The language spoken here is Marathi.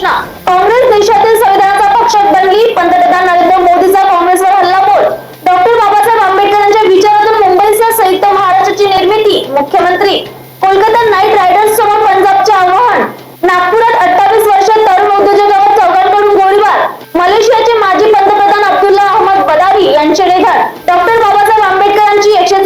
घोषणा काँग्रेस देशातील संविधानाचा पक्षात बनली. पंतप्रधान नरेंद्र मोदीचा काँग्रेसवर हल्लाबोल. डॉक्टर बाबासाहेब आंबेडकरांच्या विचारातून मुंबईसह संयुक्त महाराष्ट्राची निर्मिती मुख्यमंत्री. कोलकाता नाईट रायडर्स समोर पंजाबचे आव्हान. नागपुरात अठ्ठावीस वर्ष तरुण उद्योजकावर चौघांकडून गोळीबार. मलेशियाचे माजी पंतप्रधान अब्दुल्ला अहमद बदावी यांचे निधन. डॉक्टर बाबासाहेब आंबेडकरांची एकशे